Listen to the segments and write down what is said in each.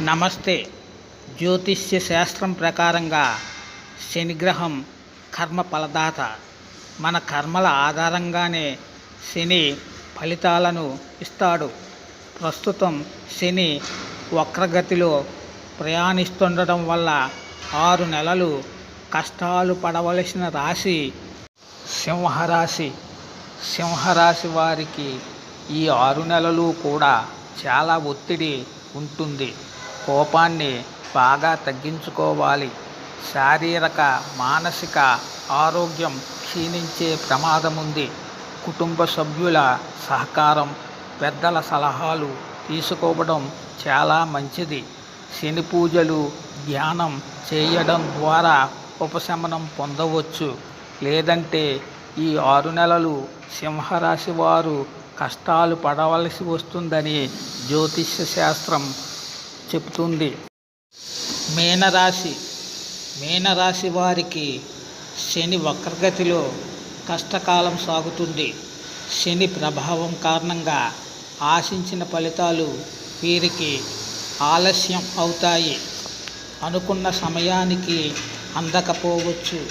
నమస్తే. జ్యోతిష్య శాస్త్రం ప్రకారంగా శనిగ్రహం కర్మ ఫలదాత. మన కర్మల ఆధారంగానే శని ఫలితాలను ఇస్తాడు. ప్రస్తుతం శని వక్రగతిలో ప్రయాణిస్తుండటం వల్ల ఆరు నెలలు కష్టాలు పడవలసిన రాశి సింహరాశి. సింహరాశి వారికి ఈ ఆరు నెలలు కూడా చాలా ఒత్తిడి ఉంటుంది. కోపాన్ని బాగా తగ్గించుకోవాలి. శారీరక మానసిక ఆరోగ్యం క్షీణించే ప్రమాదం ఉంది కుటుంబ సభ్యుల సహకారం పెద్దల సలహాలు తీసుకోవడం చాలా మంచిది. శని పూజలు ధ్యానం చేయడం ద్వారా ఉపశమనం పొందవచ్చు. లేదంటే ఈ ఆరు నెలలు సింహరాశి వారు కష్టాలు పడవలసి వస్తుందని జ్యోతిష్య శాస్త్రం చెబుతుంది. మీనరాశి. మీనరాశి వారికి శని వక్రగతిలో కష్టకాలం సాగుతుంది. శని ప్రభావం కారణంగా ఆశించిన ఫలితాలు వీరికి ఆలస్యం అవుతాయి. అనుకున్న సమయానికి అందకపోవచ్చు.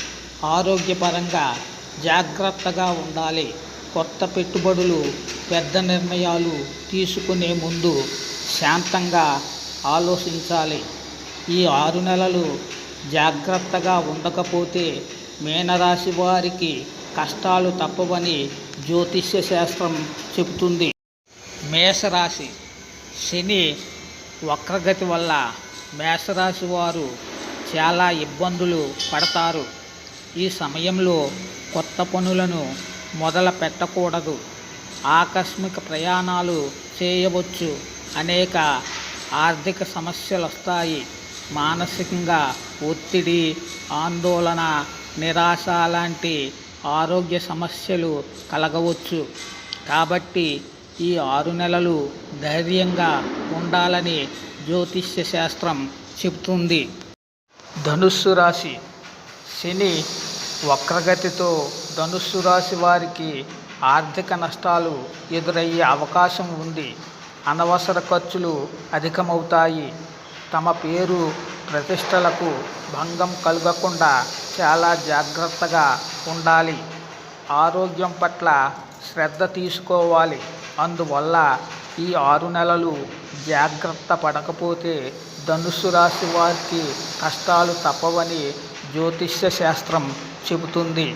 ఆరోగ్యపరంగా జాగ్రత్తగా ఉండాలి. కొత్త పెట్టుబడులు పెద్ద నిర్ణయాలు తీసుకునే ముందు శాంతంగా ఆలోచించాలి. ఈ ఆరు నెలలు జాగ్రత్తగా ఉండకపోతే మీనరాశి వారికి కష్టాలు తప్పవని జ్యోతిష్య శాస్త్రం చెబుతుంది. మేషరాశి శని వక్రగతి వల్ల మేషరాశి వారు చాలా ఇబ్బందులు పడతారు. ఈ సమయంలో కొత్త పనులను మొదలు పెట్టకూడదు. ఆకస్మిక ప్రయాణాలు చేయవచ్చు అనేక ఆర్థిక సమస్యలు వస్తాయి మానసికంగా ఒత్తిడి ఆందోళన నిరాశ లాంటి ఆరోగ్య సమస్యలు కలగవచ్చు. కాబట్టి ఈ ఆరు నెలలు ధైర్యంగా ఉండాలని జ్యోతిష్య శాస్త్రం చెబుతుంది. ధనుస్సు రాశి. శని వక్రగతితో ధనుస్సు రాశి వారికి ఆర్థిక నష్టాలు ఎదురయ్యే అవకాశం ఉంది. అనవసర ఖర్చులు అధికమవుతాయి. తమ పేరు ప్రతిష్టలకు భంగం కలగకుండా చాలా జాగ్రత్తగా ఉండాలి. ఆరోగ్యం పట్ల శ్రద్ధ తీసుకోవాలి. అందువల్ల ఈ ఆరు నెలలు జాగ్రత్త పడకపోతే ధనుసు రాశి వారికి కష్టాలు తప్పవని జ్యోతిష్య శాస్త్రం చెబుతుంది.